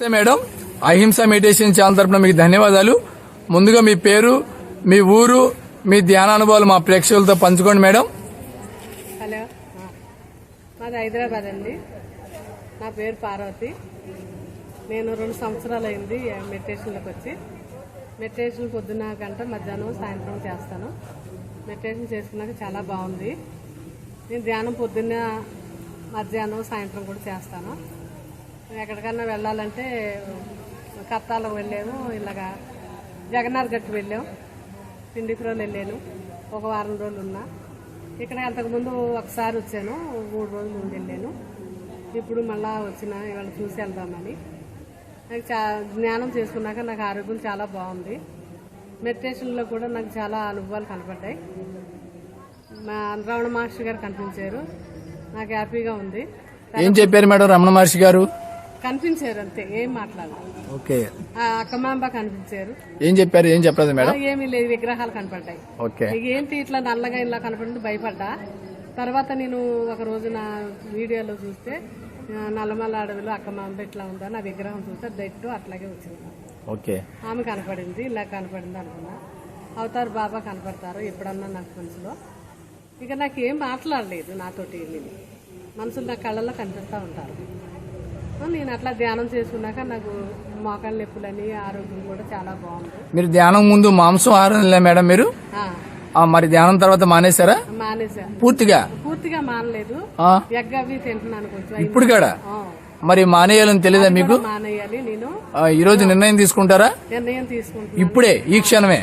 నమస్తే మేడం. అహింస meditation channel తరపున మీకు ధన్యవాదాలు. ముందుగా మీ పేరు మీ ఊరు మీ ధ్యానానుభవాలు మా ప్రేక్షకులతో పంచుకోండి మేడం. హలో. మాది హైదరాబాద్ అండి. నా పేరు పార్వతి. నేను రెండు సంవత్సరాలు అయింది మెడిటేషన్లోకి వచ్చి. మెడిటేషన్ పొద్దున్న గంట మధ్యాహ్నం సాయంత్రం చేస్తాను. మెడిటేషన్ చేసుకున్నాక చాలా బాగుంది. నేను ధ్యానం పొద్దున్న మధ్యాహ్నం సాయంత్రం కూడా చేస్తాను. ఎక్కడికన్నా వెళ్ళాలంటే కత్తాలకు వెళ్ళాము ఇలాగా జగన్నాథ్ గట్టు వెళ్ళాం. పిండిపురం వెళ్ళాను. ఒక వారం రోజులు ఉన్నా. ఇక్కడ అంతకుముందు ఒకసారి వచ్చాను. మూడు రోజులు ముందు వెళ్ళాను. ఇప్పుడు మళ్ళా వచ్చిన ఇవాళ చూసి వెళ్దామని. నాకు చా జ్ఞానం చేసుకున్నాక నాకు ఆరోగ్యం చాలా బాగుంది. మెడిటేషన్లో కూడా నాకు చాలా అనుభవాలు కనపడ్డాయి. మా రమణ మహర్షి గారు కనిపించారు. నాకు హ్యాపీగా ఉంది. ఏం చెప్పారు మేడం రమణ మహర్షి గారు? కనిపించారు అంతే ఏం మాట్లాడాలి ఓకే. అక్కమాంబ కనిపించారు. ఏం చెప్పారు ఏం చెప్పలేదు మేడం? ఏమీ లేదు విగ్రహాలు కనపడ్డాయి. ఓకే. ఏంటి ఇట్లా నల్లగా ఇలా కనపడింది భయపడ్డా? తర్వాత నేను ఒక రోజు నా వీడియోలో చూస్తే నల్లమల్ల అడవిలో అక్కమాంబ ఇట్లా ఉందా నా విగ్రహం చూస్తే దట్టు అట్లాగే వచ్చింది. ఓకే. ఆమె కనపడింది ఇలా కనపడింది అనుకున్నా. అవతారు బాబా కనపడతారు ఎప్పుడన్నా నాకు మనసులో. ఇక నాకు ఏం మాట్లాడలేదు నాతోటి మనసులు నా కళ్ళల్లో కనిపిస్తూ ఉంటారు. నేను అట్లా ధ్యానం చేసుకున్నాక నాకు మోకాళ్ళ నొప్పులని ఆరోగ్యం కూడా చాలా బాగుంది. మీరు ధ్యానం ముందు మాంసం తినలే మేడం మీరు? మరి ధ్యానం తర్వాత మానేశారా? మానేసా పూర్తిగా? పూర్తిగా మానలేదు. ఎగ్ అవి తింటున్నాను కొంచెం. ఇప్పుడు కూడా? మరి మానేయాలని తెలియదా మీకు? ఈ రోజు నిర్ణయం తీసుకుంటారా? నిర్ణయం తీసుకుంటున్నాను. ఇప్పుడే ఈ క్షణమే.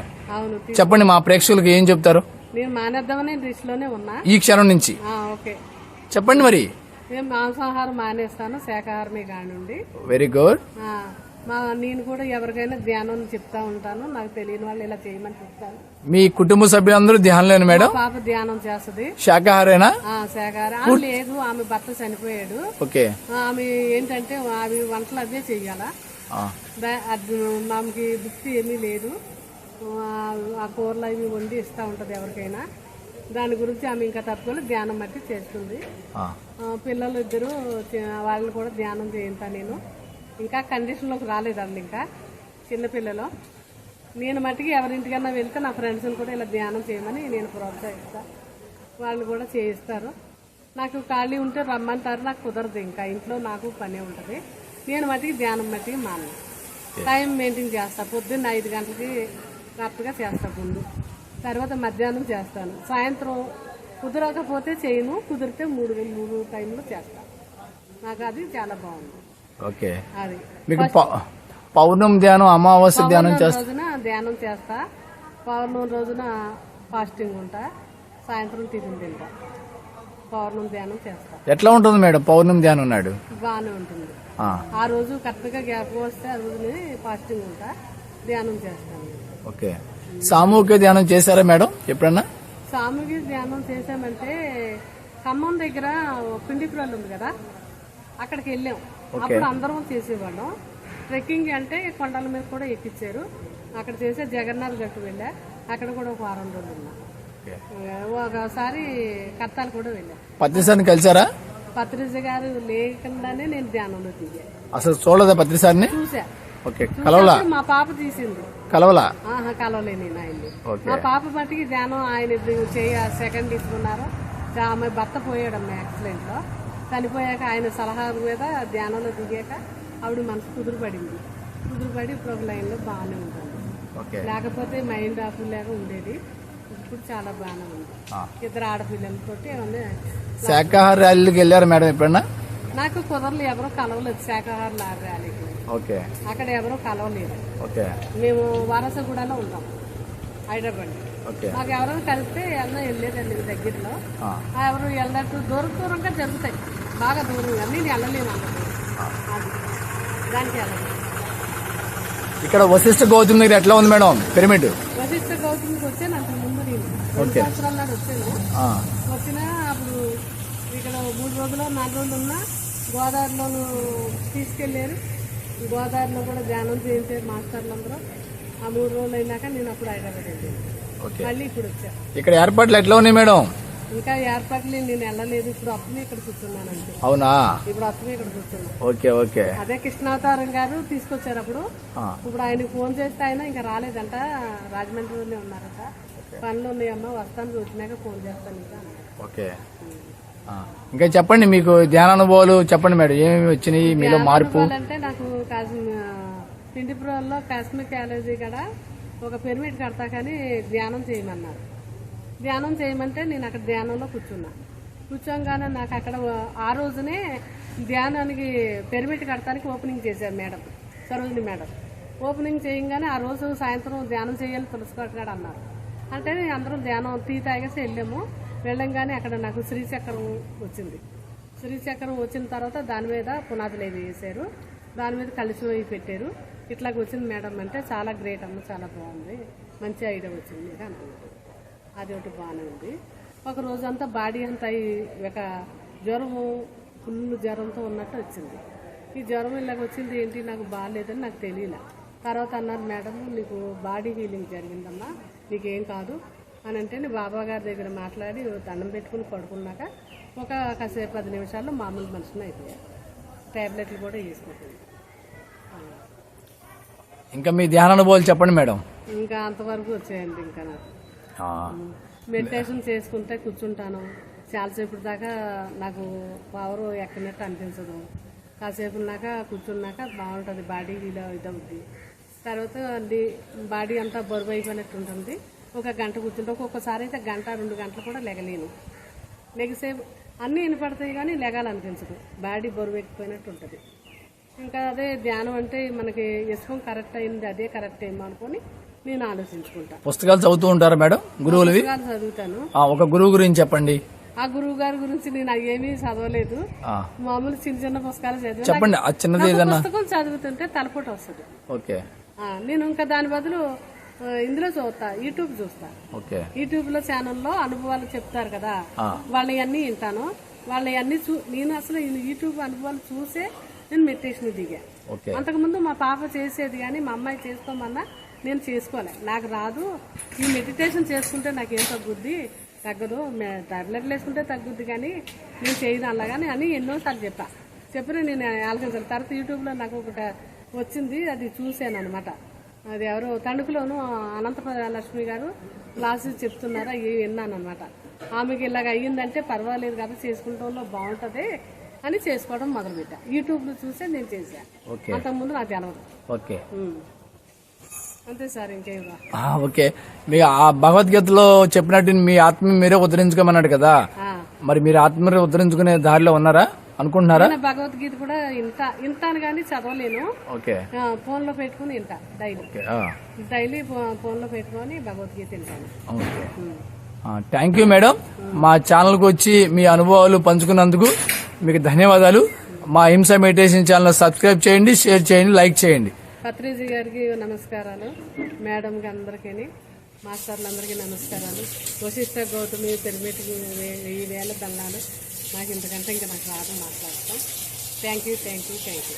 చెప్పండి మా ప్రేక్షకులకు ఏం చెప్తారు? నేను మానేద్దామని దృష్టిలోనే ఉన్నా. ఈ క్షణం నుంచి. చెప్పండి మరి. నేను మాంసాహారం మానేస్తాను శాకాహారమే కానివ్వండి. వెరీ గుడ్ మా నేను కూడా ఎవరికైనా ధ్యానం చెప్తా ఉంటాను నాకు తెలియని వాళ్ళు ఇలా చేయమని చెప్తాను. మీ కుటుంబ సభ్యులందరూ ధ్యానంలేను మేడం? పాప ధ్యానం చేస్తుంది. శాకాహారేనా? శాకాహారం. ఆమె లేదు ఆమె భర్త చనిపోయాడు. ఓకే. ఆమె ఏంటంటే అవి వంటలు అవే చెయ్యాలా. ఆ, దా- అది మామకి దుక్తి ఏమీ లేదు. ఆ కూరలు అవి వండి ఇస్తూ ఉంటుంది ఎవరికైనా. దాని గురించి ఆమె ఇంకా తప్పుకొని ధ్యానం మట్టి చేస్తుంది. పిల్లలు ఇద్దరు వాళ్ళని కూడా ధ్యానం చేయింతా నేను. ఇంకా కండిషన్లోకి రాలేదు వాళ్ళు ఇంకా చిన్నపిల్లలు నేను మట్టికి ఎవరింటికన్నా వెళ్తే నా ఫ్రెండ్స్ని కూడా ఇలా ధ్యానం చేయమని నేను ప్రోత్సహిస్తా. వాళ్ళు కూడా చేయిస్తారు. నాకు ఖాళీ ఉంటే రమ్మంటారు నాకు కుదరదు ఇంకా. ఇంట్లో నాకు పని ఉంటుంది. నేను మట్టికి ధ్యానం మట్టికి మాను టైం మెయింటైన్ చేస్తా. పొద్దున్న ఐదు గంటలకి కరెక్ట్గా చేస్తా ముందు తర్వాత మధ్యాహ్నం చేస్తాను. సాయంత్రం కుదరకపోతే చేయను కుదిరితే మూడు మూడు టైంలో చేస్తాను నాకు అది చాలా బాగుంది. ఓకే. అది. మీకు పౌ- పౌర్ణమి ధ్యానం అమావాస్య ధ్యానం రోజున ధ్యానం చేస్తా. పౌర్ణమి రోజున ఫాస్టింగ్ ఉంటా. సాయంత్రం టిఫిన్ తింటా. పౌర్ణమి ధ్యానం చేస్తా. ఎట్లా ఉంటుంది మేడం? పౌర్ణమి ధ్యానం ఉన్నాడు బాగానే ఉంటుంది. ఆ, ఆ రోజు కరెక్ట్గా గ్యాప్ వస్తే ఆ రోజు ఫాస్టింగ్ ఉంటా. ధ్యానం చేస్తాను. ఓకే. సామూహిక ధ్యానం చేశారా మేడం? ఎప్పుడన్నా? సామూహిక ధ్యానం చేసామంటే ఖమ్మం దగ్గర పిండిపురాలు ఉంది కదా అక్కడికి వెళ్ళాం. అప్పుడు అందరం చేసేవాళ్ళం. ట్రెక్కింగ్ అంటే కొండల మీద కూడా ఎక్కించారు అక్కడ చేసే జగన్నాథ్ గట్టు వెళ్ళా. అక్కడ కూడా ఒక వారం రోజులు ఉన్నా. ఒకసారి కత్తాలు కూడా వెళ్ళా. పత్రిసారిని కలిసారా? పత్రిజ గారు లేకుండానే నేను ధ్యానంలో దిగా. అసలు చూడలేదా పత్రిసారిని? చూసా. ఓకే కలవలా? మా పాప తీసింది. కలవలా? ఆహా కలవలే నేను ఆయన్ని. మా పాప మట్టికి ధ్యానం ఆయన చేయ సెకండ్ తీసుకున్నారు. ఆమె భర్త పోయాడమ్మ యాక్సిడెంట్లో చనిపోయాక ఆయన సలహా మీద ధ్యానంలో దిగాక ఆవిడ మనసు కుదురుపడింది. కుదురుపడి ఇప్పుడు ఒక లైన్లో బాగానే ఉంటుంది. లేకపోతే మైండ్ ఆఫ్ లేక ఉండేది. ఇప్పుడు చాలా బాగానే ఉంది. ఇద్దరు ఆడపిల్లలతోటి శాకాహార ర్యాలీకి వెళ్ళారా మేడం ఎప్పుడన్నా? నాకు కుదరలు ఎవరో కలవలేదు శాఖాహార ర్యాలీకి. ఓకే. అక్కడ ఎవరో కలవలేదు. ఓకే. మేము వారసగూడలో ఉంటాం హైదరాబాద్. మాకు ఎవరైనా కలిస్తే వెళ్ళినా వెళ్ళేదండి దగ్గరలో. ఎవరు వెళ్ళట్టు దూరం దూరంగా జరుగుతాయి. బాగా దూరంగా నేను వెళ్ళలేను అంత దూరం. అది. దానికి వెళ్ళలేదు. ఇక్కడ వశిష్ఠ గౌతమ్ దగ్గర ఎట్లా ఉంది మేడం? పిరమిడ్. వశిష్ఠ గౌతమికి వచ్చాను అంత ముందు నేను. ఓకే. సంవత్సరాల నాడు వచ్చాను. వచ్చినా అప్పుడు ఇక్కడ మూడు రోజులు నాలుగు రోజులు ఉన్నా గోదావరిలోను తీసుకెళ్ళారు. గోదావరిలో కూడా ధ్యానం చేయించారు మాస్టర్లు అందరూ ఆ మూడు రోజులు అయినాక నేను అప్పుడు హైదరాబాద్ వెళ్ళాను. మళ్ళీ ఇప్పుడు వచ్చా. ఇక్కడ ఏర్పాట్లు ఎట్లా ఉన్నాయి మేడం? ఇంకా ఏర్పాట్లు నేను వెళ్ళలేదు. ఇప్పుడు అప్పుడే ఇక్కడ కూర్చున్నాను అంతే. అవునా? ఇప్పుడు అప్పుడే ఇక్కడ కూర్చున్నాను. Okay okay. అదే కృష్ణావతారం గారు తీసుకొచ్చారు అప్పుడు. ఇప్పుడు ఆయనకి ఫోన్ చేస్తే ఆయన ఇంకా రాలేదంట. రాజమండ్రిలోనే ఉన్నారట. పనులు ఉన్నాయమ్మా వస్తాను వచ్చినాక ఫోన్ చేస్తాను ఇంకా. ఓకే. ఇంకా చెప్పండి మీకు ధ్యాన అనుభవాలు చెప్పండి మేడం ఏమేమి వచ్చినాయి మీలో మార్పు? అంటే నాకు పిండిపురంలో కాశ్మీర్ కాలేజీ కాడ ఒక పిరమిడ్ కడతా కానీ ధ్యానం చేయమన్నారు. ధ్యానం చేయమంటే నేను అక్కడ ధ్యానంలో కూర్చున్నా. కూర్చోగానే నాకు అక్కడ ఆ రోజునే ధ్యానానికి పిరమిడ్ కడతానికి ఓపెనింగ్ చేశారు మేడం సరోజిని మేడం. ఓపెనింగ్ చేయగానే ఆ రోజు సాయంత్రం ధ్యానం చేయాలి తులసికోట అన్నారు. అంటే అందరం ధ్యానం టీ తాగేసి వెళ్ళాము. వెళ్ళంగానే అక్కడ నాకు శ్రీచక్రం వచ్చింది. శ్రీచక్రం వచ్చిన తర్వాత దాని మీద పునాదులు ఏది వేసారు దాని మీద కలిసి పోయి పెట్టారు. ఇట్లాగ వచ్చింది మేడం అంటే చాలా గ్రేట్ అమ్మ చాలా బాగుంది. మంచి ఐడియా వచ్చింది మీకు అని అది ఒకటి బాగానే ఉంది. ఒక రోజంతా బాడీ అంతా ఒక జ్వరము ఫుల్ జ్వరంతో ఉన్నట్టు వచ్చింది. ఈ జ్వరం ఇలాగ వచ్చింది ఏంటి నాకు బాగాలేదని నాకు తెలియలే. తర్వాత అన్నారు మేడం నీకు బాడీ హీలింగ్ జరిగిందమ్మా. నీకేం కాదు. అని అంటే నేను బాబా గారి దగ్గర మాట్లాడి దండం పెట్టుకుని పడుకున్నాక ఒక కాసేపు పది నిమిషాల్లో మామూలు మనిషిని అయిపోయాను టాబ్లెట్లు కూడా వేసుకుంటుంది ఇంకా మీ ధ్యాన అనుభవాలు చెప్పండి మేడం. ఇంకా అంతవరకు వచ్చాయండి ఇంకా నాకు. మెడిటేషన్ చేసుకుంటే కూర్చుంటాను. చాలాసేపు దాకా నాకు పవర్ ఎక్కడినట్టు అనిపించదు. కాసేపు ఉన్నాక కూర్చున్నాక బాగుంటుంది. బాడీ ఇలా ఇదవుద్ది. తర్వాత అది బాడీ అంతా బరువు అయిపోయినట్టు ఉంటుంది. ఒక గంట కూర్చుంటే ఒక్కొక్కసారి అయితే గంట రెండు గంటలు కూడా లెగలేను. లెగసేపు అన్నీ వినపడతాయి కానీ లెగాలనిపించదు. బాడీ బరువు ఎక్కిపోయినట్టు ఉంటుంది. ఇంకా అదే ధ్యానం అంటే మనకి ఇష్టం కరెక్ట్ అయింది అదే కరెక్ట్ ఏమో అనుకొని నేను ఆలోచించుకుంటా. పుస్తకాలు చదువుతూ ఉంటారా మేడం గురువులవి? పుస్తకాలు చదువుతాను. ఒక గురువు గురించి చెప్పండి. ఆ గురువు గారి గురించి నేను ఏమీ చదవలేదు. మామూలు చిన్న చిన్న పుస్తకాలు చదివాను చెప్పండి ఆ చిన్నది నాకు ఏదన్నా. పుస్తకం చదువుతుంటే తలపోటు వస్తుంది. ఓకే. ఆ, నేను ఇంకా దాని బదులు ఇందులో చూస్తా యూట్యూబ్ చూస్తా. యూట్యూబ్లో ఛానల్లో అనుభవాలు చెప్తారు కదా ఆ. వాళ్ళవి అన్నీ వింటాను. వాళ్ళవి అన్నీ చూ నేను అసలు యూట్యూబ్ అనుభవాలు చూసే నేను మెడిటేషన్ దిగా. అంతకుముందు మా పాప చేసేది కానీ మా అమ్మాయి చేసుకోమన్నా నేను చేసుకోలే. నాకు రాదు. ఈ మెడిటేషన్ చేసుకుంటే నాకు ఏం తగ్గుద్ది? తగ్గదు. టాబ్లెట్లు వేసుకుంటే తగ్గుద్ది కానీ నేను చేయను అలా కానీ అని ఎన్నోసార్లు చెప్పా. చెప్పిన నేను ఆలోచించాను. తర్వాత యూట్యూబ్లో నాకు ఒకటి వచ్చింది అది చూశాను అనమాట అది ఎవరో తణుకులోను అనంత లక్ష్మి గారు క్లాసెస్ చెప్తున్నారా ఏ విన్నాను అనమాట ఆమెకి ఇలాగ అయ్యిందంటే పర్వాలేదు కదా చేసుకుంటాంలో బాగుంటుంది అని చేసుకోవడం మొదలుపెట్టా. యూట్యూబ్లో చూసే నేను చేశాను ఓకే. అంతకుముందు నాకు తెలవదు. ఓకే. అంతే సార్ ఇంకేం ఓకే. మీ ఆ భగవద్గీతలో చెప్పినట్టు మీ ఆత్మ మీరే ఉద్ధరించుకోమన్నాడు కదా. మరి మీరు ఆత్మ ఉద్ధరించుకునే దారిలో ఉన్నారా? అనుకుంటున్నారా? నేను భగవద్గీత కూడా ఇంత ఇంటాను కానీ చదవలేను. ఓకే. ఆ, ఫోన్లో పెట్టుకుని ఇంటా డైలీ. డైలీ ఫో- ఫోన్లో పెట్టుకొని భగవద్గీత వింటాను. థ్యాంక్ యూ మేడం మా ఛానల్కి వచ్చి మీ అనుభవాలు పంచుకున్నందుకు మీకు ధన్యవాదాలు. మా హింస మెడిటేషన్ ఛానల్ సబ్స్క్రైబ్ చేయండి షేర్ చేయండి లైక్ చేయండి. పత్రిజీ గారికి నమస్కారాలు. మేడంకి అందరికీ మాస్టర్లందరికీ నమస్కారాలు. వశిష్ఠ గౌతమి పిరమిడ్కి వెయ్యి వేల దండాలు. నాకు ఇంతకంటే ఇంకా నాకు రాదు మాట్లాడతాం. Thank you thank you thank you